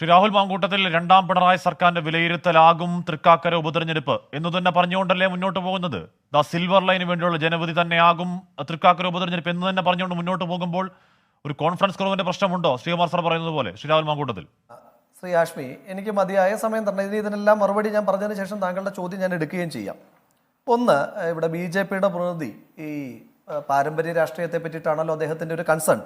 ശ്രീ രാഹുൽ മാങ്കൂട്ടത്തിൽ രണ്ടാം പിണറായി സർക്കാരിന്റെ വിലയിരുത്തലാകും തൃക്കാക്കര ഉപതെരഞ്ഞെടുപ്പ് എന്ന് തന്നെ പറഞ്ഞുകൊണ്ടല്ലേ മുന്നോട്ട് പോകുന്നത്? ദ സിൽവർ ലൈന് വേണ്ടിയുള്ള ജനവിധി തന്നെയാകും തൃക്കാക്കര ഉപതെരഞ്ഞെടുപ്പ് എന്ന് തന്നെ പറഞ്ഞുകൊണ്ട് മുന്നോട്ട് പോകുമ്പോൾ ഒരു കോൺഫറൻസ് കുറവിന്റെ പ്രശ്നമുണ്ടോ? ശ്രീകുമാർ സാർ പറയുന്നത് പോലെ ശ്രീ രാഹുൽ മാങ്കൂട്ടത്തിൽ. ശ്രീ ആഷ്മി എനിക്ക് മതിയായ സമയം തന്നെ ഇനി ഇതിനെല്ലാം മറുപടി ഞാൻ പറഞ്ഞതിന് ശേഷം താങ്കളുടെ ചോദ്യം ഞാൻ എടുക്കുകയും ചെയ്യാം. ഒന്ന് ഇവിടെ ബി ജെ പിയുടെ പ്രതിനിധി ഈ പാരമ്പര്യ രാഷ്ട്രീയത്തെ പറ്റിയിട്ടാണല്ലോ അദ്ദേഹത്തിന്റെ ഒരു കൺസേൺ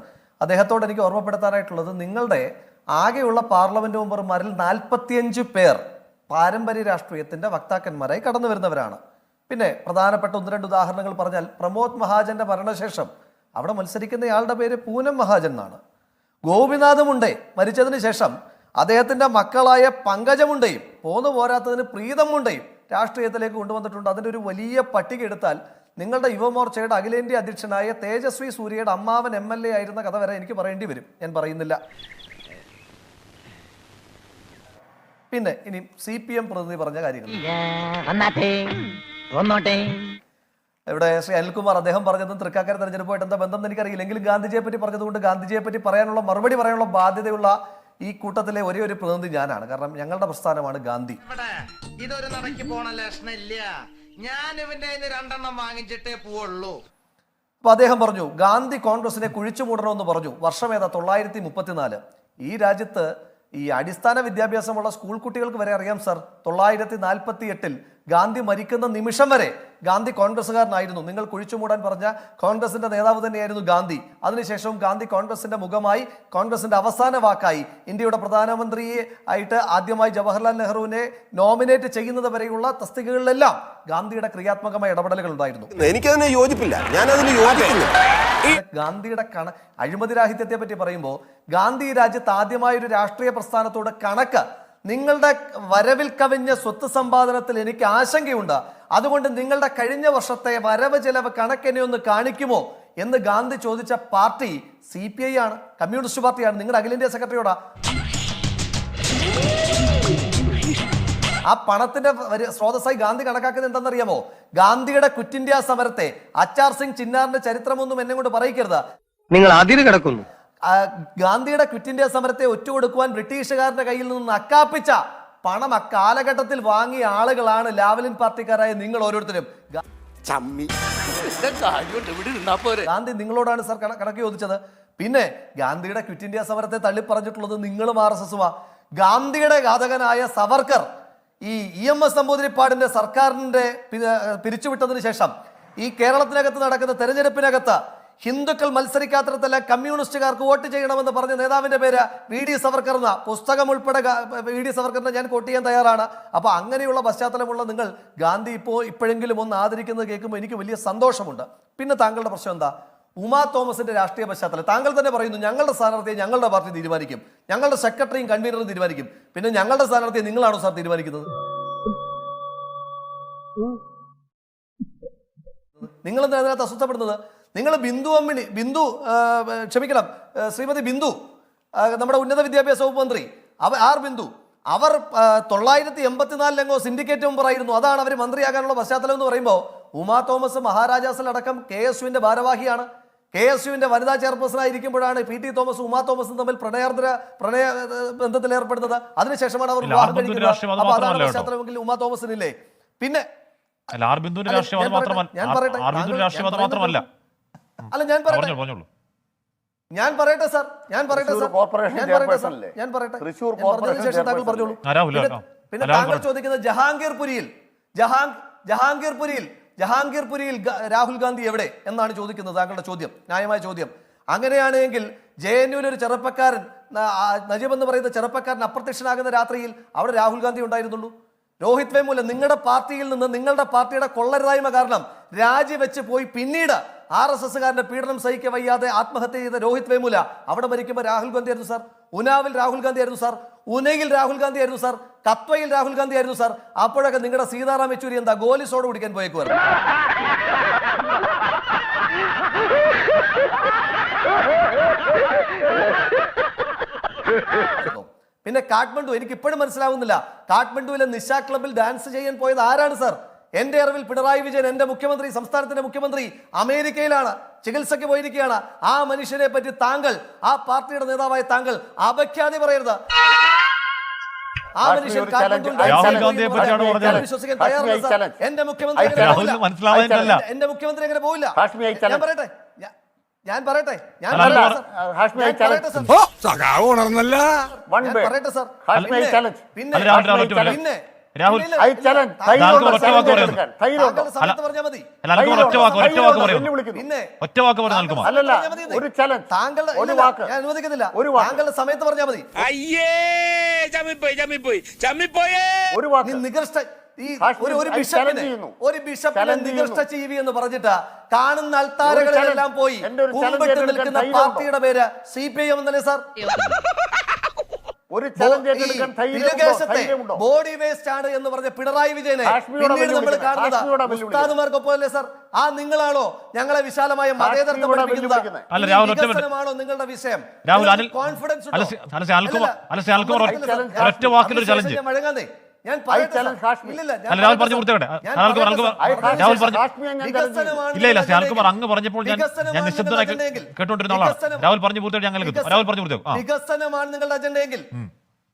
അദ്ദേഹത്തോട് എനിക്ക് ഓർമ്മപ്പെടുത്താനായിട്ടുള്ളത് നിങ്ങളുടെ ആകെയുള്ള പാർലമെന്റ് മെമ്പർമാരിൽ നാൽപ്പത്തിയഞ്ച് പേർ പാരമ്പര്യ രാഷ്ട്രീയത്തിന്റെ വക്താക്കന്മാരായി കടന്നു വരുന്നവരാണ്. പിന്നെ പ്രധാനപ്പെട്ട ഒന്ന് രണ്ട് ഉദാഹരണങ്ങൾ പറഞ്ഞാൽ പ്രമോദ് മഹാജന്റെ മരണശേഷം അവിടെ മത്സരിക്കുന്നയാളുടെ പേര് പൂനം മഹാജൻ എന്നാണ്. ഗോപിനാഥമുണ്ടേ മരിച്ചതിന് ശേഷം അദ്ദേഹത്തിന്റെ മക്കളായ പങ്കജമുണ്ടയും പോന്നു പോരാത്തതിന് പ്രീതം മുണ്ടയും രാഷ്ട്രീയത്തിലേക്ക് കൊണ്ടുവന്നിട്ടുണ്ട്. അതിന്റെ ഒരു വലിയ പട്ടിക എടുത്താൽ നിങ്ങളുടെ യുവമോർച്ചയുടെ അഖിലേന്ത്യാ അധ്യക്ഷനായ തേജസ്വി സൂര്യയുടെ അമ്മാവൻ എ ആയിരുന്ന കഥ വരെ എനിക്ക് പറയേണ്ടി വരും. ഞാൻ പറയുന്നില്ല. പിന്നെ ഇനി സി പി എം പ്രതിനിധി പറഞ്ഞ കാര്യങ്ങൾ. ഇവിടെ ശ്രീ അനിൽകുമാർ അദ്ദേഹം പറഞ്ഞതും തൃക്കാക്കര തെരഞ്ഞെടുപ്പുമായിട്ട് എന്താ ബന്ധം എന്ന് എനിക്കറിയില്ല എങ്കിലും ഗാന്ധിജിയെ പറ്റി പറഞ്ഞതുകൊണ്ട് ഗാന്ധിജിയെ പറ്റി പറയാനുള്ള മറുപടി പറയാനുള്ള ബാധ്യതയുള്ള ഈ കൂട്ടത്തിലെ ഒരേ ഒരു പ്രതിനിധി ഞാനാണ്. കാരണം ഞങ്ങളുടെ പ്രസ്ഥാനമാണ് ഗാന്ധി. ഇവിടെ ഇതൊരു നടക്ക് പോണ ലക്ഷണില്ല ഞാൻ ഇവന്റെ രണ്ടെണ്ണം വാങ്ങിച്ചിട്ടേ പോവുള്ളൂ. അപ്പൊ അദ്ദേഹം പറഞ്ഞു ഗാന്ധി കോൺഗ്രസിനെ കുഴിച്ചു മൂടണമെന്ന് പറഞ്ഞു. വർഷം ഏതാ? തൊള്ളായിരത്തി മുപ്പത്തിനാല്. ഈ രാജ്യത്ത് ഈ അടിസ്ഥാന വിദ്യാഭ്യാസമുള്ള സ്കൂൾ കുട്ടികൾക്ക് വരെ അറിയാം സർ. തൊള്ളായിരത്തി നാൽപ്പത്തി എട്ടിൽ ഗാന്ധി മരിക്കുന്ന നിമിഷം വരെ ഗാന്ധി കോൺഗ്രസ്സുകാരനായിരുന്നു. നിങ്ങൾ കുഴിച്ചു മൂടാൻ പറഞ്ഞ കോൺഗ്രസിന്റെ നേതാവ് തന്നെയായിരുന്നു ഗാന്ധി. അതിനുശേഷവും ഗാന്ധി കോൺഗ്രസിന്റെ മുഖമായി കോൺഗ്രസിന്റെ അവസാന വാക്കായി ഇന്ത്യയുടെ പ്രധാനമന്ത്രിയെ ആയിട്ട് ആദ്യമായി ജവഹർലാൽ നെഹ്റുവിനെ നോമിനേറ്റ് ചെയ്യുന്നത് വരെയുള്ള തസ്തികകളിലെല്ലാം ഗാന്ധിയുടെ ക്രിയാത്മകമായ ഇടപെടലുകൾ ഉണ്ടായിരുന്നു. എനിക്കതിനെ യോജിപ്പില്ല. ഞാൻ അതിന് യോജിക്കുന്നു ഗാന്ധിയുടെ കണ അഴിമതി രാഹിത്യത്തെ പറ്റി പറയുമ്പോൾ ഗാന്ധി രാജ്യത്ത് ആദ്യമായ ഒരു രാഷ്ട്രീയ പ്രസ്ഥാനത്തോട് കണക്ക് നിങ്ങളുടെ വരവിൽ കവിഞ്ഞ സ്വത്ത് സമ്പാദനത്തിൽ എനിക്ക് ആശങ്കയുണ്ട്. അതുകൊണ്ട് നിങ്ങളുടെ കഴിഞ്ഞ വർഷത്തെ വരവ് ചെലവ് കണക്കെന്നെ ഒന്ന് കാണിക്കുമോ? എന്ന് ഗാന്ധി ചോദിച്ച പാർട്ടി സി പി ഐ ആണ്. കമ്മ്യൂണിസ്റ്റ് പാർട്ടിയാണ്. നിങ്ങളുടെ അഖിലേന്ത്യാ സെക്രട്ടറിയോടാ. ആ പണത്തിന്റെ സ്രോതസ്സായി ഗാന്ധി കണക്കാക്കുന്നത് എന്താണെന്നറിയാമോ? ഗാന്ധിയുടെ ക്വിറ്റ് സമരത്തെ അച്ചാർ സിംഗ് ചിന്നാറിന്റെ ചരിത്രമൊന്നും എന്നെ കൊണ്ട് പറയിക്കരുത്. നിങ്ങൾ അതിര് കിടക്കുന്നു. ഗാന്ധിയുടെ ക്വിറ്റ് ഇന്ത്യ സമരത്തെ ഒറ്റുകൊടുക്കുവാൻ ബ്രിട്ടീഷുകാരുടെ കയ്യിൽ നിന്ന് അക്കാപ്പിച്ച പണം അക്കാലഘട്ടത്തിൽ വാങ്ങിയ ആളുകളാണ് ലാവലിൻ പാർട്ടിക്കാരായ നിങ്ങൾ ഓരോരുത്തരും. ഗാന്ധി നിങ്ങളോടാണ് സാർ കണ- കണക്ക് ചോദിച്ചത്. പിന്നെ ഗാന്ധിയുടെ ക്വിറ്റ് ഇന്ത്യ സമരത്തെ തള്ളി പറഞ്ഞിട്ടുള്ളത് നിങ്ങളും ആർ എസ് എസുമാ. ഗാന്ധിയുടെ ഘാതകനായ സവർക്കർ ഈ ഇ എം എസ് നമ്പൂതിരിപ്പാടിന്റെ സർക്കാരിന്റെ പിരിച്ചുവിട്ടതിന് ശേഷം ഈ കേരളത്തിനകത്ത് നടക്കുന്ന തെരഞ്ഞെടുപ്പിനകത്ത് ഹിന്ദുക്കൾ മത്സരിക്കാത്തിടത്തല്ല കമ്മ്യൂണിസ്റ്റുകാർക്ക് വോട്ട് ചെയ്യണമെന്ന് പറഞ്ഞ നേതാവിന്റെ പേര് വി ഡി സവർക്കർ എന്ന. പുസ്തകം ഉൾപ്പെടെ വി ഡി സവർക്കറിനെ ഞാൻ കോട്ട് ചെയ്യാൻ തയ്യാറാണ്. അപ്പോൾ അങ്ങനെയുള്ള പശ്ചാത്തലമുള്ള നിങ്ങൾ ഗാന്ധി ഇപ്പോൾ ഇപ്പോഴെങ്കിലും ഒന്ന് ആദരിക്കുന്നത് കേൾക്കുമ്പോൾ എനിക്ക് വലിയ സന്തോഷമുണ്ട്. പിന്നെ താങ്കളുടെ പ്രശ്നം എന്താ? ഉമാ തോമസിന്റെ രാഷ്ട്രീയ പശ്ചാത്തലം. താങ്കൾ തന്നെ പറയുന്നു ഞങ്ങളുടെ സ്ഥാനാർത്ഥിയെ ഞങ്ങളുടെ പാർട്ടി തീരുമാനിക്കും. ഞങ്ങളുടെ സെക്രട്ടറിയും കൺവീനറും തീരുമാനിക്കും. പിന്നെ ഞങ്ങളുടെ സ്ഥാനാർത്ഥിയെ നിങ്ങളാണോ സാർ തീരുമാനിക്കുന്നത്? നിങ്ങൾ എന്താ അതിനകത്ത് അസ്വസ്ഥപ്പെടുന്നത്? നിങ്ങൾ ബിന്ദു അമ്മിണി ബിന്ദു ക്ഷമിക്കണം ശ്രീമതി ബിന്ദു നമ്മുടെ ഉന്നത വിദ്യാഭ്യാസ വകുപ്പ് മന്ത്രി അവ ആർ ബിന്ദു അവർ തൊള്ളായിരത്തി എൺപത്തിനാലിലെങ്ങോ സിൻഡിക്കേറ്റ് മെമ്പർ ആയിരുന്നു അതാണ് അവർ മന്ത്രിയാകാനുള്ള പശ്ചാത്തലം എന്ന് പറയുമ്പോൾ ഉമാ തോമസ് മഹാരാജാസിലടക്കം കെ എസ് യുവിന്റെ ഭാരവാഹിയാണ്. കെ എസ് യുവിന്റെ വനിതാ ചെയർപേഴ്സൺ ആയിരിക്കുമ്പോഴാണ് പി ടി തോമസ് ഉമാ തോമസും തമ്മിൽ പ്രണയാർദ്ര പ്രണയ ബന്ധത്തിൽ ഏർപ്പെടുന്നത് അതിനുശേഷമാണ് അവർ വിവാഹം കഴിക്കുന്നത് അതാണ് പശ്ചാത്തലമെങ്കിൽ ഉമാ തോമസിനില്ലേ. പിന്നെ ഞാൻ പറയട്ടെ, അല്ല ഞാൻ പറയട്ടെ. പറഞ്ഞോളൂ ഞാൻ പറയട്ടെ സാർ. ഞാൻ പറയട്ടെ സാർ. കോർപ്പറേഷൻ ഞാൻ പറയട്ടെ സാർ. ചെയർപേഴ്സൺ അല്ലേ? ഞാൻ പറയട്ടെ. തൃശൂർ കോർപ്പറേഷൻ ശേഷം താങ്കൾ പറഞ്ഞോളൂ. പിന്നെ- താങ്കൾ ചോദിക്കുന്നത് ജഹാംഗീർ താങ്കൾ ജഹാങ് ജഹാംഗീർ ജഹാംഗീർപുരിയിൽ. ജഹാംഗീർ ജഹാംഗീർപുരിയിൽ ജഹാംഗീർപുരിയിൽ രാഹുൽ ഗാന്ധി എവിടെ എന്നാണ് ചോദിക്കുന്നത് താങ്കളുടെ ചോദ്യം ന്യായമായ ചോദ്യം. അങ്ങനെയാണെങ്കിൽ ജെ എൻ യുവിൽ ഒരു ചെറുപ്പക്കാരൻ നജീബ് എന്ന് പറയുന്ന ചെറുപ്പക്കാരൻ അപ്രത്യക്ഷനാകുന്ന രാത്രിയിൽ അവിടെ രാഹുൽ ഗാന്ധി ഉണ്ടായിരുന്നുള്ളൂ. രോഹിത് വേമുല നിങ്ങളുടെ പാർട്ടിയിൽ നിന്ന് നിങ്ങളുടെ പാർട്ടിയുടെ കൊള്ളരുതായ്മ കാരണം രാജിവെച്ച് പോയി പിന്നീട് ആർ എസ് എസ്സുകാരന്റെ പീഡനം സഹിക്ക വയ്യാതെ ആത്മഹത്യ ചെയ്ത രോഹിത് വേമുല അവിടെ മരിക്കുമ്പോൾ രാഹുൽ ഗാന്ധി ആയിരുന്നു സാർ. ഉനാവിൽ രാഹുൽ ഗാന്ധി ആയിരുന്നു സാർ. ഉനയിൽ രാഹുൽ ഗാന്ധി ആയിരുന്നു സാർ. കത്വയിൽ രാഹുൽ ഗാന്ധി ആയിരുന്നു സാർ. അപ്പോഴൊക്കെ നിങ്ങളുടെ സീതാറാം യെച്ചൂരി എന്താ ഗോലി സോഡ കുടിക്കാൻ പോയേക്കുവായിരുന്നു പിന്നെ കാഠ്മണ്ഡു എനിക്ക് ഇപ്പോഴും മനസ്സിലാവുന്നില്ല. കാഠ്മണ്ഡുവിലെ നിശാ ക്ലബിൽ ഡാൻസ് ചെയ്യാൻ പോയത് ആരാണ് സാർ? എന്റെ അറിവിൽ പിണറായി വിജയൻ എന്റെ മുഖ്യമന്ത്രി സംസ്ഥാനത്തിന്റെ മുഖ്യമന്ത്രി അമേരിക്കയിലാണ് ചികിത്സയ്ക്ക് പോയിരിക്കുകയാണ്. ആ മനുഷ്യനെ പറ്റി താങ്കൾ ആ പാർട്ടിയുടെ നേതാവായ താങ്കൾ അപഖ്യാതി പറയരുത്. ആ മനുഷ്യൻ. വിശ്വസിക്കാൻ തയ്യാറല്ല. എന്റെ മുഖ്യമന്ത്രി. എന്റെ- മുഖ്യമന്ത്രി അങ്ങനെ പോകില്ല ഞാൻ പറയട്ടെ. ഞാൻ- പറയട്ടെ. ഞാൻ പറയട്ടെ സാർ. പിന്നെ- പിന്നെ രാഹുൽ, ഒറ്റ വാക്ക് അനുവദിക്കുന്നില്ല ഒരു വാക്ക്. താങ്കളുടെ സമയത്ത് പറഞ്ഞാൽ മതി. അയ്യേ ചമ്മിപ്പോയി ചമ്മിപ്പോയി ചമ്മിപ്പോയേ. ഒരു നീ വാക്ക് നികൃഷ്ട ഈ ഹാഷ്മി, ഒരു ബിഷപ്പിനെ ചെയ്യുന്നു. ഒരു ബിഷപ്പിനെ Challenge നികൃഷ്ട ജീവി എന്ന് പറഞ്ഞിട്ട് കാണുന്ന അൽത്താരകളിലെല്ലാം. പോയി നിൽക്കുന്ന പാർട്ടിയുടെ പേര് സി പി ഐ എം എന്നല്ലേ സാർ? ഒരു ചലഞ്ച് ഏറ്റെടുക്കാൻ ധൈര്യമുണ്ടോ? ബോഡി വേസ്റ്റ് ആണ് എന്ന് പറഞ്ഞ പിണറായി വിജയനെ പിന്നീട് നമ്മൾ കാണുന്നത്. ഉസ്താദുമാർക്കൊപ്പം അല്ലേ സാർ? ആ നിങ്ങളാണോ ഞങ്ങളെ വിശാലമായ മിനിറ്റ്. വികസനമാണോ നിങ്ങളുടെ വിഷയം? രാഹുൽ, കോൺഫിഡൻസ് ഒറ്റ- ഒറ്റ ഒരു ചലഞ്ച്. വഴങ്ങാന്നേ ഞാൻ ഞാൻ. ഞാൻ രാഹുൽ പറഞ്ഞു- വികസനമാണ് ഇല്ല ഇല്ല നിങ്ങളുടെ അൽക്കുമാർ അങ്ങ് പറഞ്ഞപ്പോൾ ഞാൻ വികസനമാണ് ഞാൻ നിശബ്ദനായി കേട്ടോണ്ടിരുന്ന ആളാണ്. രാഹുൽ പറഞ്ഞു പൂർത്തിയായിട്ട് ഞങ്ങൾ രാഹുൽ പറഞ്ഞു പൂർത്തിയാക്കും വികസനമാണ് നിങ്ങളുടെ അജണ്ടയെങ്കിൽ.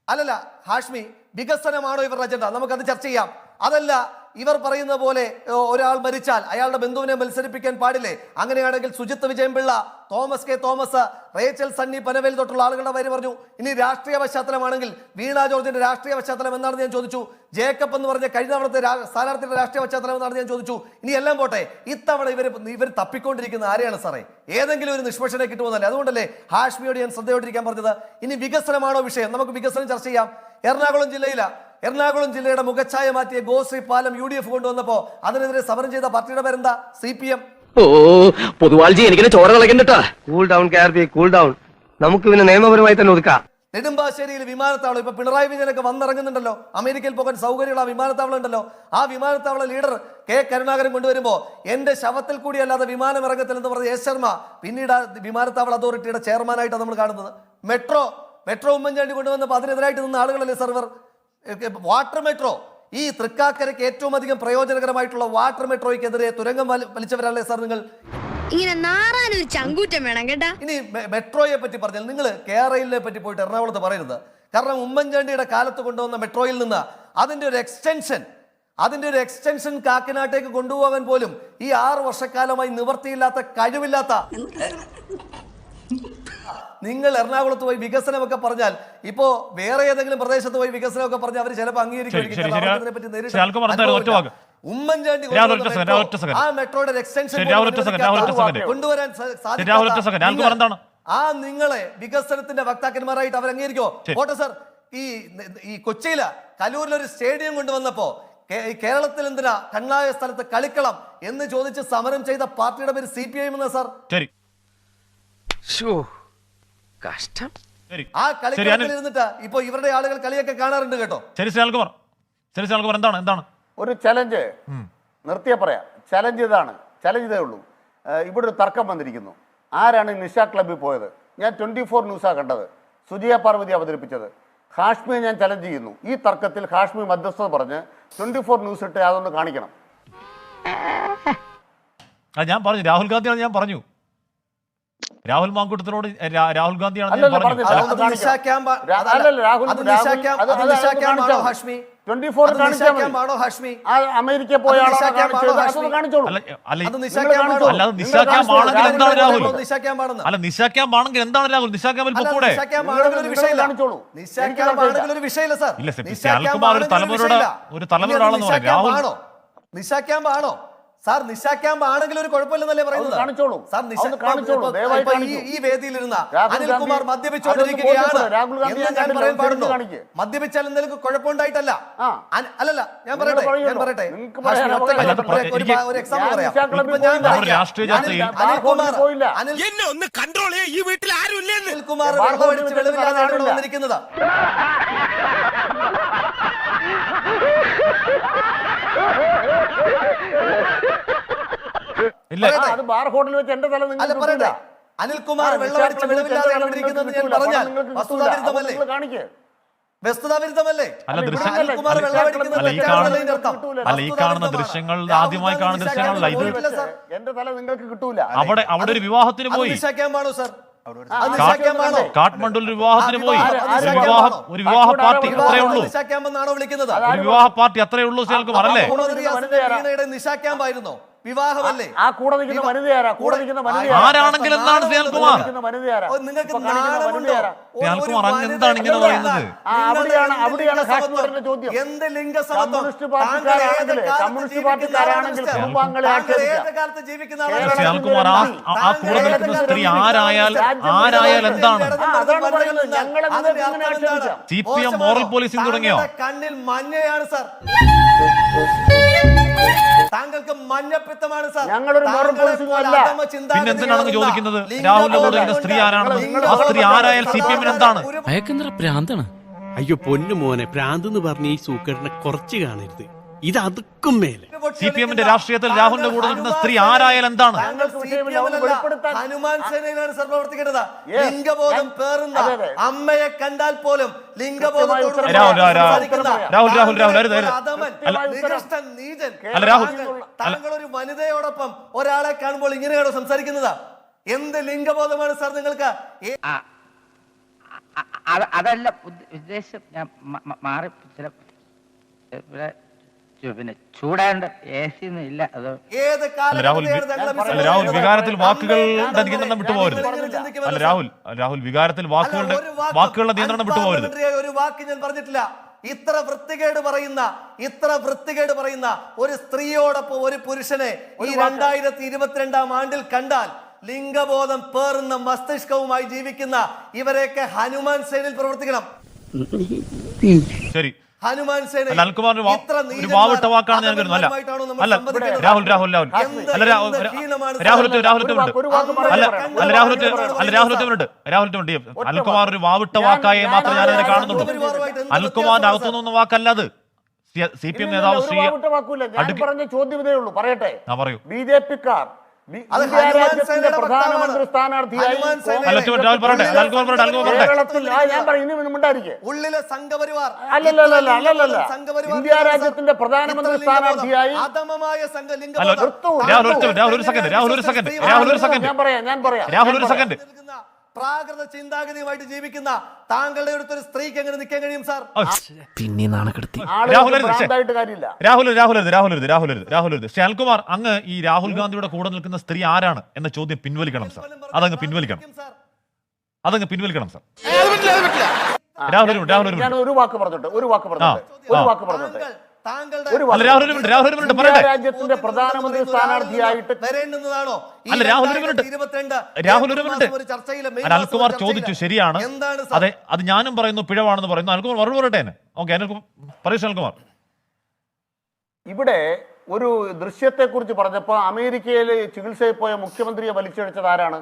അല്ലല്ല ഹാഷ്മി വികസനമാണോ ഇവരുടെ അജണ്ട? നമുക്കത് ചർച്ച ചെയ്യാം. അതല്ല ഇവർ പറയുന്ന പോലെ ഒരാൾ മരിച്ചാൽ അയാളുടെ ബന്ധുവിനെ മത്സരിപ്പിക്കാൻ പാടില്ലേ? അങ്ങനെയാണെങ്കിൽ Sujith Vijayanpillai Thomas K Thomas Rachel Sunny Panavel തൊട്ടുള്ള ആളുകളുടെ പേര് പറഞ്ഞു. ഇനി രാഷ്ട്രീയ പശ്ചാത്തലമാണെങ്കിൽ വീണ ജോർജിന്റെ രാഷ്ട്രീയ പശ്ചാത്തലം എന്താണെന്ന് ഞാൻ ചോദിച്ചു. ജേക്കബ് എന്ന് പറഞ്ഞ കഴിഞ്ഞ തവണത്തെ സ്ഥാനാർത്ഥിയുടെ രാഷ്ട്രീയ പശ്ചാത്തലം എന്താണെന്ന് ഞാൻ ചോദിച്ചു. ഇനി എല്ലാം പോട്ടെ ഇത്തവണ ഇവർ ഇവർ തപ്പിക്കൊണ്ടിരിക്കുന്ന ആരെയാണ് സാറേ? ഏതെങ്കിലും ഒരു നിഷ്പക്ഷനെ കിട്ടുമെന്നല്ലേ? അതുകൊണ്ടല്ലേ ഹാഷ്മിയോട് ഞാൻ ശ്രദ്ധയോട്ടിരിക്കാൻ പറഞ്ഞത്. ഇനി വികസനമാണോ വിഷയം? നമുക്ക് വികസനം ചർച്ച ചെയ്യാം. എറണാകുളം ജില്ലയില. എറണാകുളം ജില്ലയുടെ മുഖച്ഛായ മാറ്റിയ ഗോശ്രീ പാലം യു ഡി എഫ് കൊണ്ടുവന്നപ്പോ അതിനെതിരെ സമരം ചെയ്ത പാർട്ടിയുടെ പേരെന്താ? C P M. ഓ പൊതുവാൾജി എനിക്കിനെ ചോര കൂൾ ഡൗൺ കൂൾ ഡൗൺ നമുക്ക് പിന്നെ നിയമപരമായി തന്നെ ഒതുക്കാം. നെടുമ്പാശ്ശേരിയിൽ വിമാനത്താവളം ഇപ്പൊ പിണറായി വിജയനൊക്കെ വന്നിറങ്ങുന്നുണ്ടല്ലോ. അമേരിക്കയിൽ പോകാൻ സൗകര്യമുള്ള ആ വിമാനത്താവളം ഉണ്ടല്ലോ. ആ വിമാനത്താവള ലീഡർ കെ കരുണാകരൻ കൊണ്ടുവരുമ്പോ എന്റെ ശവത്തിൽ കൂടി അല്ലാതെ വിമാനം ഇറങ്ങത്തിൽ എന്ന് പറഞ്ഞ എസ് ശർമ്മ പിന്നീട് ആ വിമാനത്താവള അതോറിറ്റിയുടെ ചെയർമാനായിട്ടാണ് നമ്മൾ കാണുന്നത്. മെട്രോ മെട്രോ ഉമ്മൻചാണ്ടി കൊണ്ടുവന്നപ്പോൾ അതിനെതിരായിട്ട് നിന്ന ആളുകളല്ലേ സർവർ? Water metro. ഈ തൃക്കാക്കരയ്ക്ക് ഏറ്റവും അധികം പ്രയോജനകരമായിട്ടുള്ള വാട്ടർ മെട്രോയ്ക്കെതിരെ തുരങ്കം വലി- വലിച്ചവരല്ലേ സാർ നിങ്ങൾ? ഇങ്ങനെ നാറാനൊരു ചങ്കൂറ്റം വേണം കേട്ടാ. ഇനി മെട്രോയെ പറ്റി പറഞ്ഞാൽ നിങ്ങൾ കേരളയിലെ പറ്റി പോയിട്ട് എറണാകുളത്ത് പറയരുത്. കാരണം ഉമ്മൻചാണ്ടിയുടെ കാലത്ത് കൊണ്ടുവന്ന മെട്രോയിൽ നിന്ന് അതിന്റെ ഒരു എക്സ്റ്റൻഷൻ അതിന്റെ ഒരു എക്സ്റ്റൻഷൻ കാക്കനാട്ടേക്ക് കൊണ്ടുപോകാൻ പോലും ഈ ആറ് വർഷക്കാലമായി നിവർത്തിയില്ലാത്ത കഴിവില്ലാത്ത നിങ്ങൾ എറണാകുളത്ത് പോയി വികസനമൊക്കെ പറഞ്ഞാൽ ഇപ്പോ വേറെ ഏതെങ്കിലും പ്രദേശത്ത് പോയി വികസനമൊക്കെ പറഞ്ഞാൽ അവർ ചിലപ്പോൾ. അംഗീകരിക്കും ഉമ്മൻചാണ്ടി. ആ മെട്രോയുടെ എക്സ്റ്റൻഷൻ. കൊണ്ടുവരാൻ? ആ നിങ്ങളെ വികസനത്തിന്റെ വക്താക്കന്മാരായിട്ട് അവർ അംഗീകരിക്കോ ഓട്ടോ സർ ഈ ഈ കൊച്ചിയില കലൂരിൽ ഒരു സ്റ്റേഡിയം കൊണ്ടുവന്നപ്പോ കേരളത്തിൽ എന്തിനാ കണ്ണായ സ്ഥലത്ത് കളിക്കളം എന്ന് ചോദിച്ച് സമരം ചെയ്ത പാർട്ടിയുടെ പേര് സി പി ഐ എന്ന സർ? ശരി. കഷ്ടം. ആ കളിക്കളത്തിൽ ഇരുന്നിട്ട് ഇപ്പൊ ഇവരുടെ ആളുകൾ കളിയൊക്കെ കാണാറുണ്ട് കേട്ടോ. ശരി ശ്രീ അൽകുമാർ. ശരി ശ്രീ അൽകുമാർ എന്താണ്? എന്താണ്? ഒരു ചലഞ്ച് നിർത്തിയ പറയാം. ചലഞ്ച് ഇതാണ്. ചലഞ്ച് ഇതേ ഉള്ളൂ. ഇവിടെ ഒരു തർക്കം വന്നിരിക്കുന്നു. ആരാണ് നിഷ ക്ലബ്ബിൽ പോയത്? ഞാൻ ട്വന്റി ഫോർ ന്യൂസാണ് കണ്ടത്. സുജിയ പാർവതി അവതരിപ്പിച്ചത്. ഹാഷ്മിയെ ഞാൻ ചലഞ്ച് ചെയ്യുന്നു. ഈ തർക്കത്തിൽ ഹാഷ്മി മധ്യസ്ഥത പറഞ്ഞ് ട്വന്റി ഫോർ ന്യൂസ് ഇട്ട് അതൊന്ന് കാണിക്കണം. ഞാൻ പറഞ്ഞു. രാഹുൽ ഗാന്ധിയാണ് ഞാൻ പറഞ്ഞു. രാഹുൽ മാങ്കൂട്ടത്തിനോട് രാഹുൽ ഗാന്ധിയാണ്. നിശാ ക്യാമ്പ് രാ- അതല്ല. രാഹുൽ അത് ക്യാമ്പ് അത് അത് അത് നിശാ അതൊന്ന് ക്യാമ്പാണോ കാണിച്ചാൽ ഹാഷ്മി 24 അത് നിശാ കാണിച്ചാൽ ഹാഷ്മി? ആ അമേരിക്കയിൽ പോയ അത് ആളാണോ നിശാ ക്യാമ്പാണോ കാണിച്ചത്? ഹാഷ്മി? അതൊന്ന് കാണിച്ചോളൂ. അല്ല അല്ല അത് നിശാ നിങ്ങൾ ക്യാമ്പാണോ കാണിച്ചോ. അല്ല അത് ക്യാമ്പ് ആണെങ്കിൽ എന്താണ് രാഹുൽ? അല്ല നിശാ ക്യാമ്പ് ആണെങ്കിൽ എന്താണ് രാഹുൽ? നിശാ ക്യാമ്പിൽ പൊക്കൂടെ. ഒരു. ഒരു ഇല്ല, തലമുറയുടെ- പറയാം. രാഹുൽ- നിശാ ക്യാമ്പ് ആണോ സാർ നിശാ ക്യാമ്പ് ആണെങ്കിൽ ഒരു കുഴപ്പമില്ലെന്നല്ലേ പറയുന്നത്? കാണിച്ചോളൂ. സാർ നിശാ കാണിച്ചോളൂ. ഈ വേദിയിലിരുന്ന അനിൽകുമാർ മദ്യപിച്ചുകൊണ്ടിരിക്കുകയാണ്. എന്ന് ഞാൻ. പറയാൻ. മദ്യപിച്ചാൽ എന്തെങ്കിലും കുഴപ്പമുണ്ടായിട്ടല്ല. അല്ലല്ല ഞാൻ പറയട്ടെ ഞാൻ. പറയട്ടെ. ഒരു- എക്സാമ്പിൾ പറയാം. അനിൽകുമാർ ഒന്ന് കൺട്രോൾ ചെയ്യ. ഈ വീട്ടിൽ ആരും ഇല്ലെന്ന് അനിൽകുമാർ വെള്ളം അടിച്ച് കാണാനില്ല. വന്നിരിക്കുന്നത്? ഇല്ല അത് ബാർ ഹോട്ടലിൽ വെച്ച് എന്റെ തല അല്ല നിങ്ങൾക്ക് അനിൽകുമാർ ഇവിടെ ഇരിക്കുന്നതെന്ന് ഞാൻ. പറഞ്ഞാൽ. വസ്തുതാവിരുദ്ധമല്ലേ നിങ്ങൾ കാണിക്ക്. വസ്തുതാവിരുദ്ധമല്ലേ അല്ല, ഇവിടെ ദൃശ്യം- അനിൽകുമാർ അല്ല, അല്ല, ഈ കാണുന്ന- ഇതിന്റെ അർത്ഥം? അല്ല, ഈ കാണുന്ന. ദൃശ്യങ്ങൾ ആദ്യമായി കാണുന്ന ദൃശ്യങ്ങളല്ല. ഇത് എന്റെ തല നിങ്ങൾക്ക് കിട്ടൂല അവിടെ അവിടെ ഒരു വിവാഹത്തിന് അത് പോയി നിശാ ക്യാമ്പാണോ സാർ കാഠ്മണ്ഡുവിൽ ഒരു വിവാഹത്തിന് പോയി വിവാഹം- ഒരു വിവാഹ വിവാഹം? ഒരു വിവാഹ പാർട്ടി അത്രേ ഉള്ളൂ വിളിക്കുന്നത് ഒരു വിവാഹ പാർട്ടി അത്രേ ഉള്ളൂ ശ്രീകുമാർ അല്ലേ നിശാ ക്യാമ്പായിരുന്നോ വിവാഹമല്ലേ? ആ കൂടെ നിൽക്കുന്ന വനിതയാരാ? കൂടെ നിൽക്കുന്ന വനിതയാരാ? ആരാണെങ്കിൽ എന്താണ് ഓ, നിങ്ങൾക്ക് എന്താണ് ഇങ്ങനെ പറയുന്നത്? അവിടെയാണ്- അവിടെയാണ്. ചോദ്യം. എന്ത് ലിംഗസമത്വം? കമ്മ്യൂണിസ്റ്റ് പാർട്ടിക്കാരാണെങ്കിൽ, കാലത്ത് കമ്മ്യൂണിസ്റ്റ് ജീവിക്കുന്ന പാർട്ടിക്കാരാണെങ്കിൽ കുടുംബാംഗങ്ങളെ ആക്ഷേപിക്കാം. ജീവിക്കുന്ന കേരളത്തിൽ ആ കൂടെ നിൽക്കുന്ന സ്ത്രീ ആരായാൽ ആരായാൽ എന്താണ്. C P M moral policing തുടങ്ങിയോ? കണ്ണിൽ മഞ്ഞയാണ് സാർ. താങ്കൾക്ക് മഞ്ഞപ്പിത്തമാണ് സാർ. ഞങ്ങളൊരു ചിന്താഗതികളുള്ള ചോദിക്കുന്നത്? രാഹുലിനോട് ബോധം സ്ത്രീ ആരാണെന്ന് ആ സ്ത്രീ ആരായാൽ സി പി എമ്മിന് എന്താണ്? അയക്കെന്തറ പ്രാന്താണ്? അയ്യോ പൊന്നു മോനെ പ്രാന്ത് എന്ന് പറഞ്ഞ ഈ സൂക്കറിനെ കുറച്ച് കാണരുത്. ഇത് അതുക്കും മേലെ. സി പി എമ്മിന്റെ രാഷ്ട്രീയത്തിൽ രാഹുലിന്റെ കൂടെ നിൽക്കുന്ന സ്ത്രീ ആരായാൽ എന്താണ്? ഹനുമാൻ സേനയിലാണ് സർ പ്രവർത്തിക്കേണ്ടത്. ലിംഗബോധം പേറുന്ന. അമ്മയെ കണ്ടാൽ പോലും ലിംഗബോധത്തോട് രാഹുൽ, രാഹുൽ, രാഹുൽ, അല്ല, നീചൻ. താങ്കൾ- ഒരു വനിതയോടൊപ്പം ഒരാളെ കാണുമ്പോൾ ഇങ്ങനെയാണോ സംസാരിക്കുന്നത്? എന്ത് ലിംഗബോധമാണ് സാർ നിങ്ങൾക്ക്? അതല്ല ഉദ്ദ- ഉദ്ദേശം ഞാൻ മാറി ചില പിന്നെ ചൂടാണ്ട് എ സി ഒന്നും ഇല്ല. അത് ഏത് അല്ല രാഹുൽ വി- അല്ല രാഹുൽ വികാരത്തിൽ വാക്കുകൾ നിയന്ത്രണം വിട്ടുപോകരുത് അല്ല രാഹുൽ രാഹുൽ വികാരത്തിൽ വാക്കുകളുടെ വാക്കുകളുടെ നിയന്ത്രണം വിട്ടുപോകരുത് ഒരു വാക്ക് ഞാൻ പറഞ്ഞിട്ടില്ല. ഇത്ര വൃത്തികേട് പറയുന്ന ഇത്ര വൃത്തികേട് പറയുന്ന ഒരു സ്ത്രീയോടൊപ്പം ഒരു പുരുഷനെ ഈ രണ്ടായിരത്തി ഇരുപത്തിരണ്ടാം ആണ്ടിൽ കണ്ടാൽ ലിംഗബോധം പേറുന്ന മസ്തിഷ്കവുമായി ജീവിക്കുന്ന ഇവരെയൊക്കെ ഹനുമാൻ സേനയിൽ പ്രവർത്തിക്കണം. ശരി. ഹനുമാൻ സേന വാവിട്ട വാക്കാണ് ഞാൻ കരുതുന്നു. അല്ല അല്ല രാഹുൽ രാഹുൽ രാഹുൽ. അല്ല രാഹുൽ അല്ല, രാഹുൽ ഒരു വാക്ക് അല്ല പറയാം. രാഹുൽ ഉണ്ട് രാഹുൽ ഉണ്ട് അൽകുമാർ ഒരു വാവിട്ട വാക്കായി മാത്രമേ ഞാൻ അതിനെ കാണുന്നുള്ളൂ അനിൽകുമാറിന്റെ അകത്തുനിന്നൊന്നും വാക്കല്ല അത്. സി പി എം നേതാവ് ശ്രീ അടുക്കി- പറഞ്ഞ ചോദ്യം ഇതേ ഉള്ളൂ. പറയട്ടെ. ആ, പറയൂ. ബി ജെ പിക്കാർ പ്രധാനമന്ത്രി സ്ഥാനാർത്ഥിയായി ഉള്ളിലെ സംഘപരിവാർ. അല്ലല്ലല്ല. ഇന്ത്യ രാജ്യത്തിന്റെ പ്രധാനമന്ത്രി സ്ഥാനാർത്ഥിയായി അധമമായ രാഹുൽ ഒരു സെക്കൻഡ് രാഹുൽ ഒരു സെക്കൻഡ് രാഹുൽ ഒരു സെക്കൻഡ്. ഞാൻ പറയാം ഞാൻ പറയാം. രാഹുൽ ഞാൻ ഒരു സെക്കൻഡ്. പ്രാകൃത ചിന്താഗതിയുമായിട്ട് ജീവിക്കുന്ന താങ്കളുടെ അടുത്തൊരു സ്ത്രീക്ക് എങ്ങനെ നിൽക്കാൻ കഴിയും സാർ? പിന്നെ നാണക്കെടുത്തി. രാഹുൽ രാഹുൽ രാഹുൽ രാഹുൽ രാഹുൽ ശ്യാൽകുമാർ അങ്ങ് ഈ രാഹുൽ ഗാന്ധിയുടെ കൂടെ നിൽക്കുന്ന സ്ത്രീ ആരാണ് എന്ന ചോദ്യം പിൻവലിക്കണം സാർ. അതങ്ങ് പിൻവലിക്കണം. അതങ്ങ് പിൻവലിക്കണം സാർ. രാഹുൽ രാഹുൽ ഒരു വാക്ക് പറഞ്ഞോട്ടെ ഒരു വാക്ക് പറഞ്ഞോട്ടെ ഒരു വാക്ക് പറഞ്ഞോട്ടെ. രാജ്യത്തിന്റെ പ്രധാനമന്ത്രി സ്ഥാനാർത്ഥിയായിട്ട് വരേണ്ടുന്നതാണോ? അല്ല, രാഹുൽ ഒരു മിനിറ്റ്. 2022 രാഹുൽ ഒരു ഏപ്രിൽ മിനിറ്റ്. മാസം ഒരു ചർച്ചയിൽ, മെയ് അല്ല, മാസം അൽകുമാർ ചോദിച്ചു ശരിയാണ്. അതെ അത് ഞാനും പറയുന്നു പിഴവാണെന്ന് പറയുന്നു. അൽകുമാർ മറുപടി പറയട്ടെ ഓക്കെ അനിൽകുമാർ പറയൂ അൽകുമാർ ഇവിടെ ഒരു ദൃശ്യത്തെ കുറിച്ച് പറഞ്ഞപ്പോ അമേരിക്കയിൽ ചികിത്സയിൽ പോയ മുഖ്യമന്ത്രിയെ വലിച്ചെടുത്തത് ആരാണ്?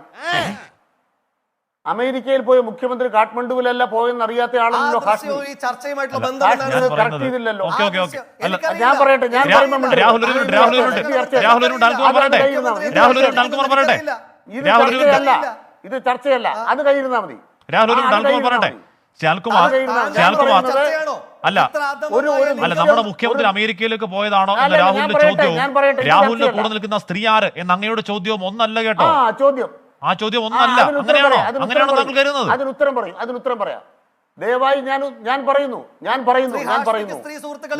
അമേരിക്കയിൽ പോയ മുഖ്യമന്ത്രി കാഠ്മണ്ഡുവിലല്ല പോയെന്ന് അറിയാത്ത ആ ആളാണല്ലോ ദൃശ്യവും ഈ ചർച്ചയുമായിട്ടുള്ള അല്ല, ബന്ധം ഞാൻ എന്താണ് അത് സാർ? correct പറയുന്നത് ചെയ്തില്ലല്ലോ. ഓക്കെ ഓക്കെ ആ ഓക്കെ ദൃശ്യം അല്ല ഞാൻ പറയട്ടെ ഞാൻ ഇത് ചർച്ചയല്ല. ഇത് ചർച്ചയല്ല. ഇത് ചർച്ചയല്ല. അത് കഴിയുന്നാ മതി. പറയട്ടെ ശ്യാൽകുമാർ ശ്യാൽകുമാർ അല്ല. അല്ല നമ്മുടെ മുഖ്യമന്ത്രി അമേരിക്കയിലേക്ക് പോയതാണോ എന്ന അല്ല, രാഹുലിന്റെ ചോദ്യം ചോദ്യവും രാഹുലിന്റെ കൂടെ നിൽക്കുന്ന സ്ത്രീ ആര് എന്ന അങ്ങയുടെ ചോദ്യവും ഒന്നല്ല ആ കേട്ടോ ചോദ്യം. ആ ചോദ്യം ഒന്നല്ല. അതിനുത്തരം അങ്ങനെയാണോ? അങ്ങനെയാണോ താങ്കൾ കരുതുന്നത്. അതിന് ഉത്തരം പറയും അതിന് ഉത്തരം പറയാം. ദയവായി ഞാൻ ഞാൻ പറയുന്നു ഞാൻ പറയുന്നു ഞാൻ പറയുന്നു?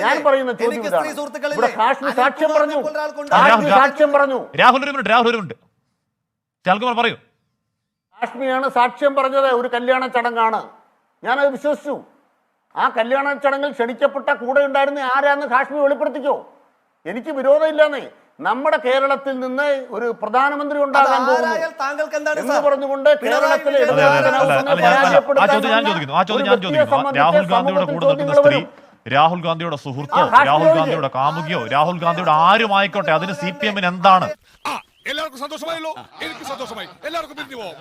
ഞാൻ പറയുന്ന ചോദ്യം ഇതാണ്? ഇവിടെ കാശ്മീർ സാക്ഷ്യം പറഞ്ഞു. കാശ്മീർ സാക്ഷ്യം പറഞ്ഞു. രാഹുൽ ഒരു മിനിറ്റ് രാഹുൽ ഒരു മിനിറ്റ്. ശ്യാൽകുമാർ പറയൂ. കാശ്മീരാണ് സാക്ഷ്യം പറഞ്ഞത് ഒരു കല്യാണ ചടങ്ങാണ്. ഞാനത് വിശ്വസിച്ചു. ആ കല്യാണ ചടങ്ങിൽ ക്ഷണിക്കപ്പെട്ട കൂടെ ഉണ്ടായിരുന്ന ആരാന്ന് കാശ്മീർ വെളിപ്പെടുത്തിക്കോ? എനിക്ക് വിരോധമില്ലെന്നേ. നമ്മുടെ കേരളത്തിൽ നിന്ന് ഒരു പ്രധാനമന്ത്രി ഉണ്ടാകാൻ പോകുന്നു. പറഞ്ഞുകൊണ്ട് കേരളത്തിലെ രാഹുൽ ഗാന്ധിയുടെ കൂടെ നിൽക്കുന്ന സ്ത്രീ രാഹുൽ ഗാന്ധിയുടെ സുഹൃത്തോ രാഹുൽ. ഗാന്ധിയുടെ കാമുകിയോ രാഹുൽ ഗാന്ധിയുടെ ആരുമായിക്കോട്ടെ അതിന് സി പി എമ്മിന് എന്താണ്? എല്ലാവർക്കും സന്തോഷമായല്ലോ? എനിക്ക് സന്തോഷമായി. എല്ലാവർക്കും പിരിഞ്ഞു പോവാം